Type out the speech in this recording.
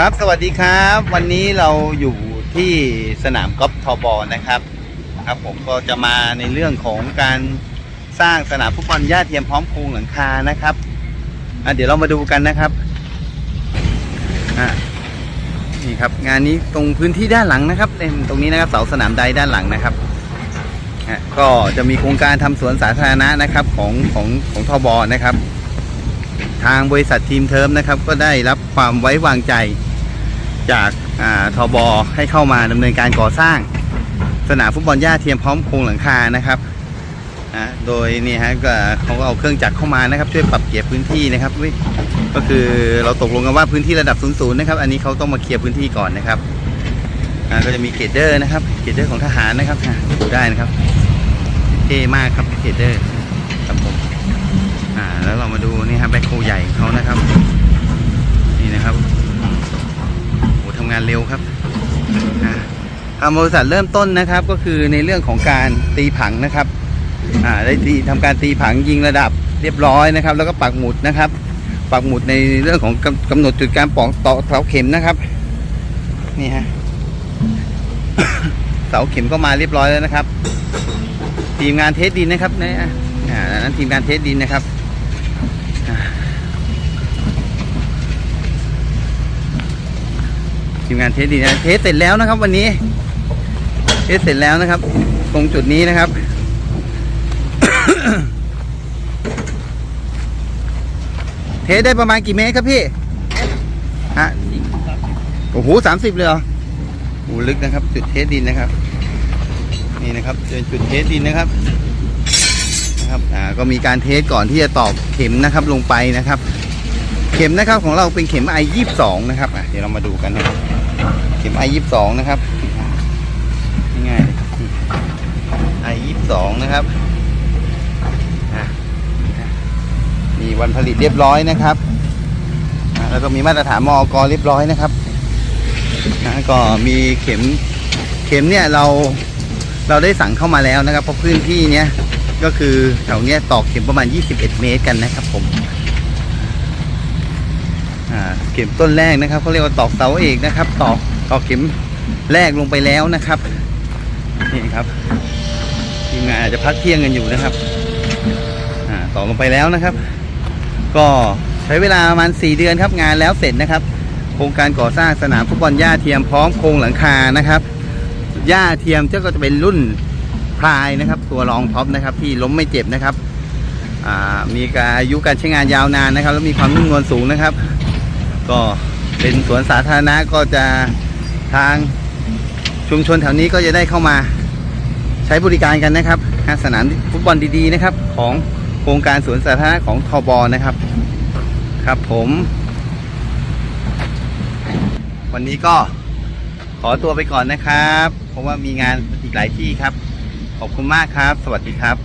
ครับสวัสดีครับ วันนี้เราอยู่ที่สนามกอล์ฟทอบอนะครับครับผมก็จะมาในเรื่องของการสร้างสนามฟุตบอลหญ้าเทียมพร้อมโครงหลังคานะครับอะเดี๋ยวเรามาดูกันนะครับอะนี่ครับงานนี้ตรงพื้นที่ด้านหลังนะครับเป็นตรงนี้นะครับเสาสนามใดด้านหลังนะครับอะก็จะมีโครงการทำสวนสาธารณะนะครับของของของทบนะครับ ทางบริษัททีมเทิมนะครับ ก็ได้รับความไว้วางใจ จากาทบให้เข้ามาดำเนินการก่อสร้าง สนามฟุตบอลหญ้าเทียมพร้อมโครงหลังคานะครับโดยนี่ฮะก็เขาก็เอาเครื่องจักรเข้ามานะครับ ช่วยปรับเกียร์พื้นที่นะครับวิก็คือเราตกลงกันว่าพื้นที่ระดับศูนย์นะครับ อันนี้เขาต้องมาเคลียร์พื้นที่ก่อนนะครับก็จะมีเกรดเดอร์นะครับเกรดเดอร์ของทหารนะครับดูได้นะครับเท่มากครับเกรดเดอร์ครับผมอ่าแล้วเรามาดูนี่ครับแบ็คโฮใหญ่ของเขานะครับ นี่นะครับำงานเร็วครับอาทางบริษัทเริ่มต้นนะครับก็คือในเรื่องของการตีผังนะครับอ่าได้ตีทำการตีผังยิงระดับเรียบร้อยนะครับ แล้วก็ปักหมุดนะครับ ปักหมุดในเรื่องของกำกำหนดจุดการปอกต่อเสาเข็มนะครับนี่ฮะเสาเข็มก็มาเรียบร้อยแล้วนะครับ ทีมงานเทสดินนะครับเนี่ยอ่านั้นทีมงานเทสดินนะครับ ทีมงานเทสดีนะเทสเสร็จแล้วนะครับ วันนี้เทสเสร็จแล้วนะครับ ตรงจุดนี้นะครับเทสได้ประมาณกี่เมตรครับพี่ฮะโอ้โหสามสิบเลยเหรอโอ้ลึกนะครับ จุดเทสดินนะครับ นี่นะครับเจอจุดเทสดินนะครับนะครับอ่าก็มีการเทสก่อนที่จะตอกเข็มนะครับลงไปนะครับ เข็มนะครับของเราเป็นเข็ม i 2 2 นะครับเดี๋ยวเรามาดูกันนะครับเข็ม i 2 2 นะครับง่ายๆ i 2 2 นะครับอะมีวันผลิตเรียบร้อยนะครับแล้วก็มีมาตรฐานมอกเรียบร้อยนะครับก็มีเข็มเข็มเนี่ยเราเราได้สั่งเข้ามาแล้วนะครับเพราะพื้นที่เนี้ยก็คือแถวเนี้ยตอกเข็มประมาณ 21 เมตรกันนะครับผม เข็มต้นแรกนะครับเขาเรียกว่าตอกเสาเอกนะครับ ตอกตอกเข็มแรกลงไปแล้วนะครับนี่ครับทีมงานอาจจะพักเที่ยงกันอยู่นะครับอตอกลงไปแล้วนะครับ ก็ใช้เวลาประมาณ4เดือนครับงานแล้วเสร็จนะครับ โครงการก่อสร้างสนามฟุตบอลหญ้าเทียมพร้อมโครงหลังคานะครับหญ้าเทียมก็จะเป็นรุ่นพลายนะครับ ตัวรองท็อปนะครับ ที่ล้มไม่เจ็บนะครับมีการอายุการใช้งานยาวนานนะครับ แล้วมีความนุ่มนวลสูงนะครับ ก็เป็นสวนสาธารณะก็จะทางชุมชนแถวนี้ก็จะได้เข้ามาใช้บริการกันนะครับสนามฟุตบอลดีๆนะครับ ของโครงการสวนสาธารณะของทบนะครับ ครับผม วันนี้ก็ขอตัวไปก่อนนะครับ เพราะว่ามีงานอีกหลายที่ครับ ขอบคุณมากครับ สวัสดีครับ